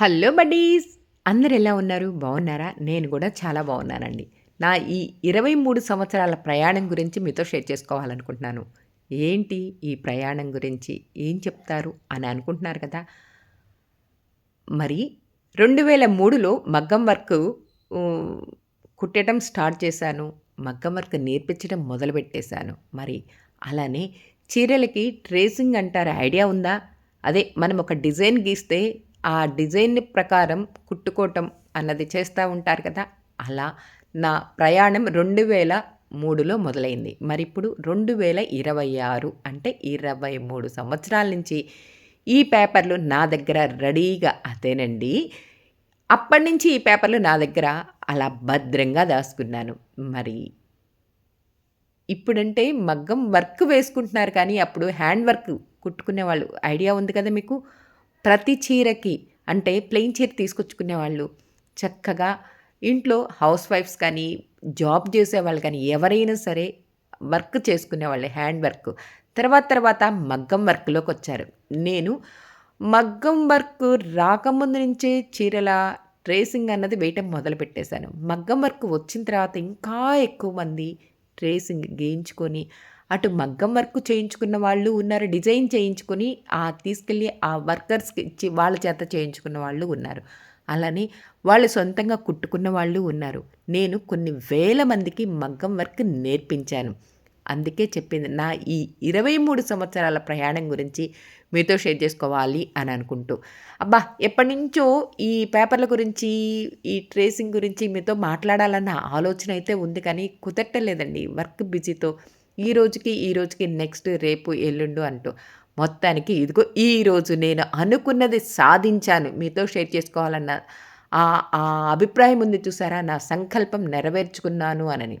Hello buddies! అందరు ఎలా ఉన్నారు? బాగున్నారా? నేను కూడా చాలా బాగున్నానండి. నా ఈ ఇరవై మూడు సంవత్సరాల ప్రయాణం గురించి మీతో షేర్ చేసుకోవాలనుకుంటున్నాను. ఏంటి ఈ ప్రయాణం గురించి? ఏం చెప్తారు? అని అనుకుంటున్నారు కదా? మరి రెండు వేల మూడులో మగ్గం వర్క్ కుట్టడం స్టార్ట్ చేశాను. మగ్గం వర్క్ నేర్పించడం మొదలుపెట్టేశాను. మరి అలానే చీరలకి ట్రేసింగ్ అంటారు. ఐడియా ఉందా? అదే మనం ఒక డిజైన్ గీస్తే ఆ డిజైన్ ప్రకారం కుట్టుకోవటం అన్నది చేస్తూ ఉంటారు కదా. అలా నా ప్రయాణం రెండు వేల మూడులో మొదలైంది. మరి ఇప్పుడు రెండు వేల ఇరవై ఆరు అంటే ఇరవై మూడు సంవత్సరాల నుంచి ఈ పేపర్లు నా దగ్గర రెడీగా అదేనండి. అప్పటి నుంచి ఈ పేపర్లు నా దగ్గర అలా భద్రంగా దాచుకున్నాను. మరి ఇప్పుడంటే మగ్గం వర్క్ వేసుకుంటున్నారు కానీ అప్పుడు హ్యాండ్ వర్క్ కుట్టుకునే వాళ్ళు ఐడియా ఉంది కదా మీకు? ప్రతి చీరకి అంటే ప్లెయిన్ చీర తీసుకొచ్చుకునేవాళ్ళు చక్కగా ఇంట్లో హౌస్ వైఫ్స్ కానీ జాబ్ చేసేవాళ్ళు కానీ ఎవరైనా సరే వర్క్ చేసుకునేవాళ్ళు హ్యాండ్ వర్క్. తర్వాత తర్వాత మగ్గం వర్క్లోకి వచ్చారు. నేను మగ్గం వర్క్ రాకముందు నుంచే చీరల ట్రేసింగ్ అన్నది వేయటం మొదలు పెట్టేశాను. మగ్గం వర్క్ వచ్చిన తర్వాత ఇంకా ఎక్కువ మంది ట్రేసింగ్ గేయించుకొని అటు మగ్గం వర్క్ చేయించుకున్న వాళ్ళు ఉన్నారు డిజైన్ చేయించుకొని ఆ తీసుకెళ్ళి ఆ వర్కర్స్కి ఇచ్చి వాళ్ళ చేత చేయించుకున్న వాళ్ళు ఉన్నారు. అలానే వాళ్ళు సొంతంగా కుట్టుకున్న వాళ్ళు ఉన్నారు. నేను కొన్ని వేల మందికి మగ్గం వర్క్ నేర్పించాను. అందుకే చెప్పింది నా ఈ ఇరవై మూడు సంవత్సరాల ప్రయాణం గురించి మీతో షేర్ చేసుకోవాలి అని అనుకుంటూ. అబ్బా ఎప్పటి నుంచో ఈ పేపర్ల గురించి ఈ ట్రేసింగ్ గురించి మీతో మాట్లాడాలన్న ఆలోచన అయితే ఉంది కానీ కుదట్టలేదండి వర్క్ బిజీతో ఈ రోజుకి ఈ రోజుకి నెక్స్ట్ రేపు ఎల్లుండు అంటూ మొత్తానికి ఇదిగో ఈరోజు నేను అనుకున్నది సాధించాను. మీతో షేర్ చేసుకోవాలన్న ఆ ఆ అభిప్రాయం ఉంది చూసారా? నా సంకల్పం నెరవేర్చుకున్నాను అనని.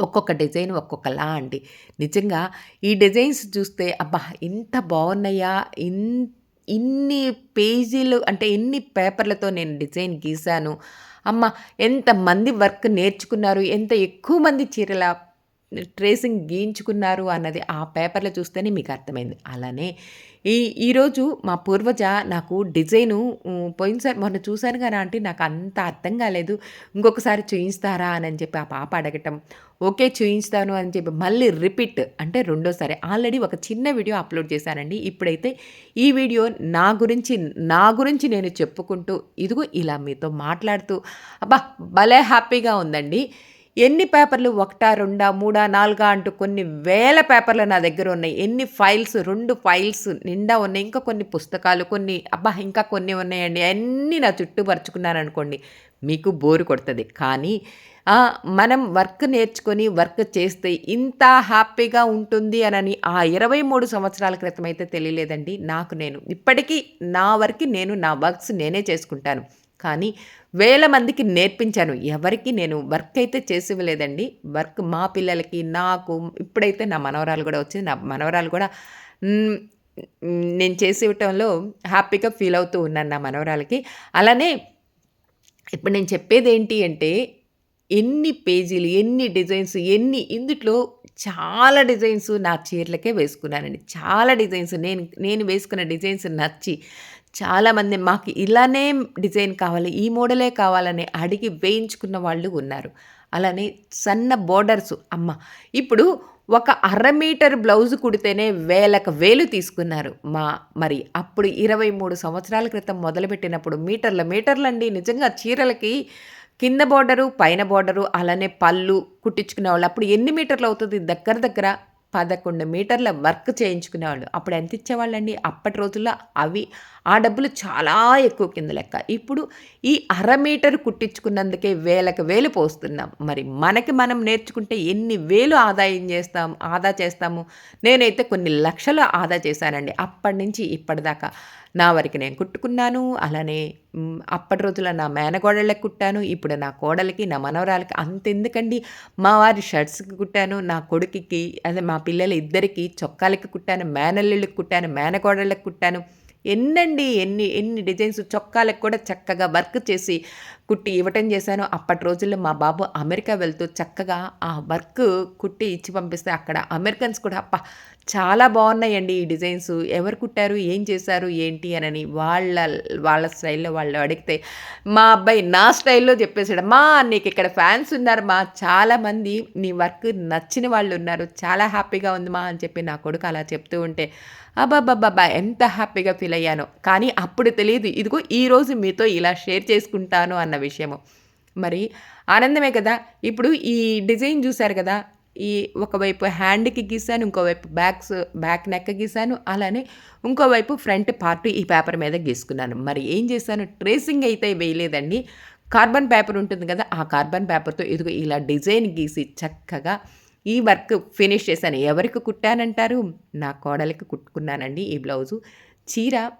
ఒక్కొక్క డిజైన్ ఒక్కొక్కలా అండి. నిజంగా ఈ డిజైన్స్ చూస్తే అబ్బా ఇంత బాగున్నాయా? ఇన్ ఇన్ని పేజీలు అంటే ఎన్ని పేపర్లతో నేను డిజైన్ గీశాను అమ్మ ఎంతమంది వర్క్ నేర్చుకున్నారు? ఎంత ఎక్కువ మంది చీరల ట్రేసింగ్ గీయించుకున్నారు అన్నది ఆ పేపర్లో చూస్తేనే మీకు అర్థమైంది. అలానే ఈ ఈరోజు మా పూర్వజ నాకు డిజైను పోయినసారి మొన్న చూశాను కదా అంటే నాకు అంత అర్థం కాలేదు. ఇంకొకసారి చూయిస్తారా అని చెప్పి ఆ పాప అడగటం ఓకే చూయించుతాను అని చెప్పి మళ్ళీ రిపీట్ అంటే రెండోసారి ఆల్రెడీ ఒక చిన్న వీడియో అప్లోడ్ చేశానండి. ఇప్పుడైతే ఈ వీడియో నా గురించి నా గురించి నేను చెప్పుకుంటూ ఇదిగో ఇలా మీతో మాట్లాడుతూ అబ్బా భలే హ్యాపీగా ఉందండి. ఎన్ని పేపర్లు ఒకటా రెండా మూడా నాలుగా అంటూ కొన్ని వేల పేపర్లు నా దగ్గర ఉన్నాయి. ఎన్ని ఫైల్స్ రెండు ఫైల్స్ నిండా ఉన్నాయి. ఇంకా కొన్ని పుస్తకాలు కొన్ని అబ్బా ఇంకా కొన్ని ఉన్నాయండి. అన్నీ నా చుట్టూ పరుచుకున్నాను అనుకోండి మీకు బోరు కొడుతుంది. కానీ మనం వర్క్ నేర్చుకొని వర్క్ చేస్తే ఇంత హ్యాపీగా ఉంటుంది అనని ఆ ఇరవై మూడు సంవత్సరాల క్రితం అయితే తెలియలేదండి. నాకు నేను ఇప్పటికీ నా వర్క్ నేను నా వర్క్స్ నేనే చేసుకుంటాను. కానీ వేల మందికి నేర్పించాను. ఎవరికి నేను వర్క్ అయితే చేసి ఇవ్వలేదండి వర్క్ మా పిల్లలకి నాకు ఇప్పుడైతే నా మనవరాలు కూడా వచ్చింది నా మనవరాలు కూడా నేను చేసి ఇవ్వటంలో హ్యాపీగా ఫీల్ అవుతూ ఉన్నాను నా మనవరాలకి. అలానే ఇప్పుడు నేను చెప్పేది ఏంటి అంటే ఎన్ని పేజీలు ఎన్ని డిజైన్స్ ఎన్ని ఇందుట్లో చాలా డిజైన్స్ నా చీరలకే వేసుకున్నానండి. చాలా డిజైన్స్ నేను నేను వేసుకున్న డిజైన్స్ నచ్చి చాలామంది మాకు ఇలానే డిజైన్ కావాలి ఈ మోడలే కావాలని అడిగి వేయించుకున్న వాళ్ళు ఉన్నారు. అలానే సన్న బోర్డర్స్ అమ్మ ఇప్పుడు ఒక అర మీటర్ బ్లౌజ్ కుడితేనే వేలకు వేలు తీసుకున్నారు. మా మరి అప్పుడు ఇరవై మూడు సంవత్సరాల క్రితం మొదలుపెట్టినప్పుడు మీటర్ల మీటర్లండి నిజంగా చీరలకి కింద బోర్డరు పైన బోర్డరు అలానే పళ్ళు కుట్టించుకునే వాళ్ళు అప్పుడు ఎన్ని మీటర్లు అవుతుంది? దగ్గర దగ్గర పదకొండు మీటర్ల వర్క్ చేయించుకునేవాళ్ళు. అప్పుడు ఎంత ఇచ్చేవాళ్ళండి? అప్పటి రోజుల్లో అవి ఆ డబ్బులు చాలా ఎక్కువ కింద లెక్క. ఇప్పుడు ఈ అర మీటర్ కుట్టించుకున్నందుకే వేలకు వేలు పోస్తున్నాం. మరి మనకి మనం నేర్చుకుంటే ఎన్ని వేలు ఆదాయం చేస్తాం ఆదా చేస్తాము? నేనైతే కొన్ని లక్షలు ఆదా చేశానండి. అప్పటి నుంచి ఇప్పటిదాకా నా వరకు నేను కుట్టుకున్నాను. అలానే అప్పటి రోజుల్లో నా మేనగోడళ్ళకి కుట్టాను ఇప్పుడు నా కోడలికి నా మనవరాలకి అంతెందుకండి. మా వారి షర్ట్స్కి కుట్టాను నా కొడుకుకి అదే మా పిల్లల ఇద్దరికి చొక్కాలకి కుట్టాను మేనల్లుళ్ళకి కుట్టాను మేనకోడళ్ళకి కుట్టాను. ఎన్నండి ఎన్ని ఎన్ని డిజైన్స్ చొక్కాలకు కూడా చక్కగా వర్క్ చేసి కుట్టి ఇవ్వటం చేశాను. అప్పటి రోజుల్లో మా బాబు అమెరికా వెళ్తూ చక్కగా ఆ వర్క్ కుట్టి ఇచ్చి పంపిస్తే అక్కడ అమెరికన్స్ కూడా అప్ప చాలా బాగున్నాయండి ఈ డిజైన్స్. ఎవరు కుట్టారు? ఏం చేశారు? ఏంటి? అని వాళ్ళ వాళ్ళ స్టైల్లో వాళ్ళు అడిగితే మా అబ్బాయి నా స్టైల్లో చెప్పేసాడు మా నీకు ఇక్కడ ఫ్యాన్స్ ఉన్నారు మా. చాలామంది నీ వర్క్ నచ్చిన వాళ్ళు ఉన్నారు. చాలా హ్యాపీగా ఉంది మా అని చెప్పి నా కొడుకు అలా చెప్తూ ఉంటే అబ్బాబ్బాబ్బా ఎంత హ్యాపీగా ఫీల్ అయ్యాను. కానీ అప్పుడు తెలియదు. ఇదిగో ఈరోజు మీతో ఇలా షేర్ చేసుకుంటాను అన్న విషయము. మరి ఆనందమే కదా? ఇప్పుడు ఈ డిజైన్ చూశారు కదా? ఈ ఒకవైపు హ్యాండ్కి గీసాను ఇంకోవైపు బ్యాక్స్ బ్యాక్ నెక్ గీసాను అలానే ఇంకోవైపు ఫ్రంట్ పార్ట్ ఈ పేపర్ మీద గీసుకున్నాను. మరి ఏం చేశాను? ట్రేసింగ్ అయితే వేయలేదండి. కార్బన్ పేపర్ ఉంటుంది కదా ఆ కార్బన్ పేపర్తో ఇదిగో ఇలా డిజైన్ గీసి చక్కగా ఈ వర్క్ ఫినిష్ చేశాను. ఎవరికి కుట్టానంటారు? నా కోడలికి కుట్టుకున్నానండి ఈ బ్లౌజు. చీర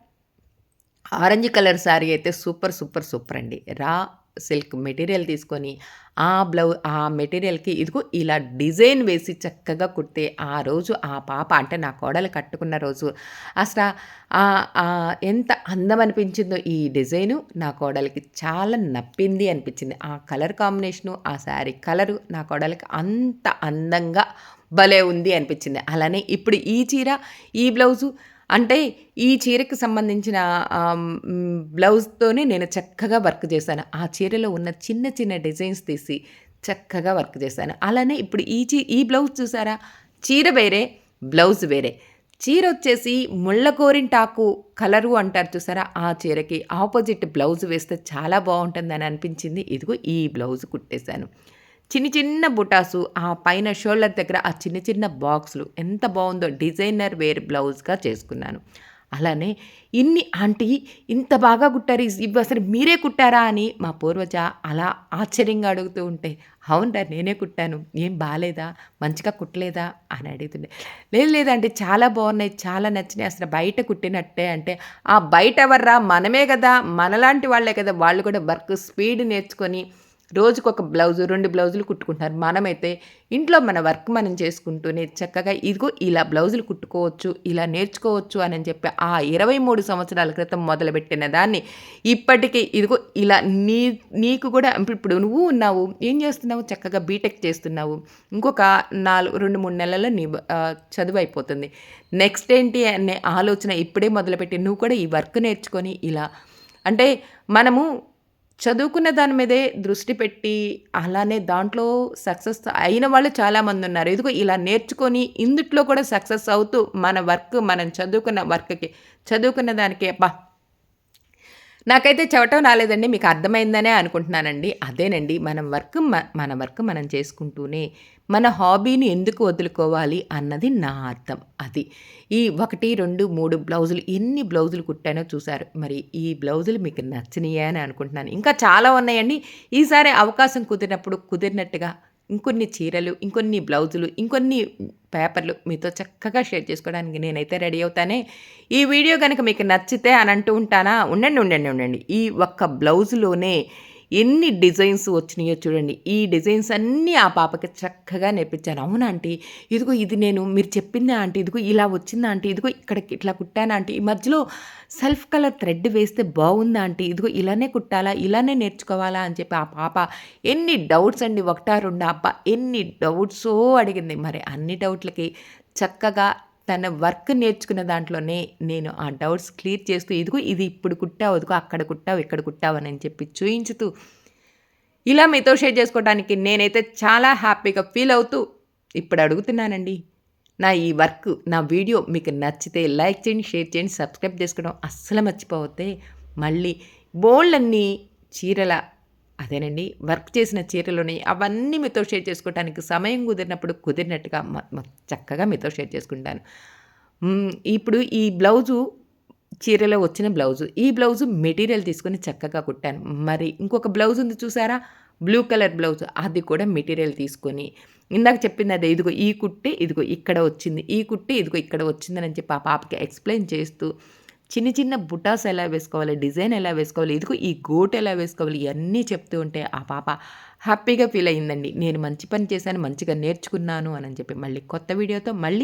ఆరెంజ్ కలర్ శారీ అయితే సూపర్ సూపర్ సూపర్ అండి. రా సిల్క్ మెటీరియల్ తీసుకొని ఆ బ్లౌ ఆ మెటీరియల్కి ఇదిగో ఇలా డిజైన్ వేసి చక్కగా కుడితే ఆ రోజు ఆ పాప అంటే నా కోడలు కట్టుకున్న రోజు. అసలు ఎంత అందం అనిపించిందో ఈ డిజైను నా కోడలికి చాలా నప్పింది అనిపించింది. ఆ కలర్ కాంబినేషను ఆ శారీ కలరు నా కోడలికి అంత అందంగా భలే ఉంది అనిపించింది. అలానే ఇప్పుడు ఈ చీర ఈ బ్లౌజు అంటే ఈ చీరకు సంబంధించిన బ్లౌజ్తోనే నేను చక్కగా వర్క్ చేశాను. ఆ చీరలో ఉన్న చిన్న చిన్న డిజైన్స్ తీసి చక్కగా వర్క్ చేశాను. అలానే ఇప్పుడు ఈ చీ ఈ బ్లౌజ్ చూసారా? చీర వేరే బ్లౌజ్ వేరే. చీర వచ్చేసి ముళ్ళ కోరింటాకు కలరు అంటారు చూసారా? ఆ చీరకి ఆపోజిట్ బ్లౌజ్ వేస్తే చాలా బాగుంటుందని అనిపించింది. ఇదిగో ఈ బ్లౌజ్ కుట్టేశాను. చిన్న చిన్న బుటాసు ఆ పైన షోల్డర్ దగ్గర ఆ చిన్న చిన్న బాక్సులు ఎంత బాగుందో డిజైనర్ వేర్ బ్లౌజ్గా చేసుకున్నాను. అలానే ఇన్ని ఆంటీ ఇంత బాగా కుట్టారు ఇవి అసలు మీరే కుట్టారా అని మా పూర్వజ అలా ఆశ్చర్యంగా అడుగుతూ ఉంటే అవునరా నేనే కుట్టాను ఏం బాగాలేదా మంచిగా కుట్టలేదా అని అడుగుతుండే. లేదు లేదంటే చాలా బాగున్నాయి చాలా నచ్చినాయి అసలు బయట కుట్టినట్టే అంటే ఆ బయట ఎవర్రా మనమే కదా మనలాంటి వాళ్ళే కదా వాళ్ళు కూడా వర్క్ స్పీడ్ నేర్చుకొని రోజుకు ఒక బ్లౌజు రెండు బ్లౌజులు కుట్టుకుంటున్నారు. మనమైతే ఇంట్లో మన వర్క్ మనం చేసుకుంటూనే చక్కగా ఇదిగో ఇలా బ్లౌజులు కుట్టుకోవచ్చు ఇలా నేర్చుకోవచ్చు అని చెప్పి ఆ ఇరవై మూడు సంవత్సరాల క్రితం మొదలుపెట్టిన దాన్ని ఇప్పటికీ ఇదిగో ఇలా నీ నీకు కూడా ఇప్పుడు నువ్వు ఉన్నావు ఏం చేస్తున్నావు? చక్కగా బీటెక్ చేస్తున్నావు. ఇంకొక నాలుగు రెండు మూడు నెలల్లో నీ చదువు అయిపోతుంది. నెక్స్ట్ ఏంటి అనే ఆలోచన ఇప్పుడే మొదలుపెట్టి నువ్వు కూడా ఈ వర్క్ నేర్చుకొని ఇలా అంటే మనము చదువుకున్న దాని మీదే దృష్టి పెట్టి అలానే దాంట్లో సక్సెస్ అయిన వాళ్ళు చాలామంది ఉన్నారు. ఇదిగో ఇలా నేర్చుకొని ఇందుట్లో కూడా సక్సెస్ అవుతూ మన వర్క్ మనం చదువుకున్న వర్క్కి చదువుకున్న దానికి అబ్బా నాకైతే చవటం రాలేదండి మీకు అర్థమైందనే అనుకుంటున్నానండి. అదేనండి మనం వర్క్ మన వర్క్ మనం చేసుకుంటూనే మన హాబీని ఎందుకు వదులుకోవాలి అన్నది నా అర్థం అది. ఈ ఒకటి రెండు మూడు బ్లౌజులు ఎన్ని బ్లౌజులు కుట్టానో చూశారు. మరి ఈ బ్లౌజులు మీకు నచ్చినాయా అని అనుకుంటున్నాను. ఇంకా చాలా ఉన్నాయండి. ఈసారి అవకాశం కుదిరినప్పుడు కుదిరినట్టుగా ఇంకొన్ని చీరలు ఇంకొన్ని బ్లౌజులు ఇంకొన్ని పేపర్లు మీతో చక్కగా షేర్ చేసుకోవడానికి నేనైతే రెడీ అవుతానే. ఈ వీడియో కనుక మీకు నచ్చితే అని అంటూ ఉంటానా? ఉండండి ఉండండి ఉండండి. ఈ ఒక్క బ్లౌజులోనే ఎన్ని డిజైన్స్ వచ్చినాయో చూడండి. ఈ డిజైన్స్ అన్నీ ఆ పాపకి చక్కగా నేర్పించాను అవునా ఆంటీ? ఇదిగో ఇది నేను మీరు చెప్పిందా ఆంటీ? ఇదిగో ఇలా వచ్చిందా ఆంటీ? ఇదిగో ఇక్కడికి ఇట్లా కుట్టానా ఆంటీ? ఈ మధ్యలో సెల్ఫ్ కలర్ థ్రెడ్ వేస్తే బాగుందా ఆంటీ? ఇదిగో ఇలానే కుట్టాలా? ఇలానే నేర్చుకోవాలా? అని చెప్పి ఆ పాప ఎన్ని డౌట్స్ అండి. ఒకటా రెండు? అబ్బా ఎన్ని డౌట్సో అడిగింది. మరి అన్ని డౌట్లకి చక్కగా తన వర్క్ నేర్చుకున్న దాంట్లోనే నేను ఆ డౌట్స్ క్లియర్ చేస్తూ ఇదిగో ఇది ఇప్పుడు కుట్టావు ఇదిగో అక్కడ కుట్టావు ఇక్కడ కుట్టావు అని చెప్పి చూయించుతూ ఇలా మీతో షేర్ చేసుకోవడానికి నేనైతే చాలా హ్యాపీగా ఫీల్ అవుతూ ఇప్పుడు అడుగుతున్నానండి. నా ఈ వర్క్ నా వీడియో మీకు నచ్చితే లైక్ చేయండి షేర్ చేయండి సబ్స్క్రైబ్ చేసుకోవడం అస్సలు మర్చిపోతే మళ్ళీ బోల్డ్ చీరల అదేనండి. వర్క్ చేసిన చీరలోని అవన్నీ మీతో షేర్ చేసుకోవడానికి సమయం కుదిరినప్పుడు కుదిరినట్టుగా చక్కగా మీతో షేర్ చేసుకుంటాను. ఇప్పుడు ఈ బ్లౌజు చీరలో వచ్చిన బ్లౌజు ఈ బ్లౌజు మెటీరియల్ తీసుకొని చక్కగా కుట్టాను. మరి ఇంకొక బ్లౌజ్ ఉంది చూసారా? బ్లూ కలర్ బ్లౌజ్ అది కూడా మెటీరియల్ తీసుకొని. ఇందాక చెప్పింది అదే ఇదిగో ఈ కుట్టి ఇదిగో ఇక్కడ వచ్చింది ఈ కుట్టి ఇదిగో ఇక్కడ వచ్చిందని చెప్పి ఆ పాపకి ఎక్స్ప్లెయిన్ చేస్తూ చిన్న చిన్న బుటాస్ ఎలా వేసుకోవాలి డిజైన్ ఎలా వేసుకోవాలి ఇదిగో ఈ గోట్ ఎలా వేసుకోవాలి ఇవన్నీ చెప్తూ ఉంటే ఆ పాప హ్యాపీగా ఫీల్ అయ్యిందండి నేను మంచి పని చేశాను మంచిగా నేర్చుకున్నాను అని చెప్పి. మళ్ళీ కొత్త వీడియోతో మళ్ళీ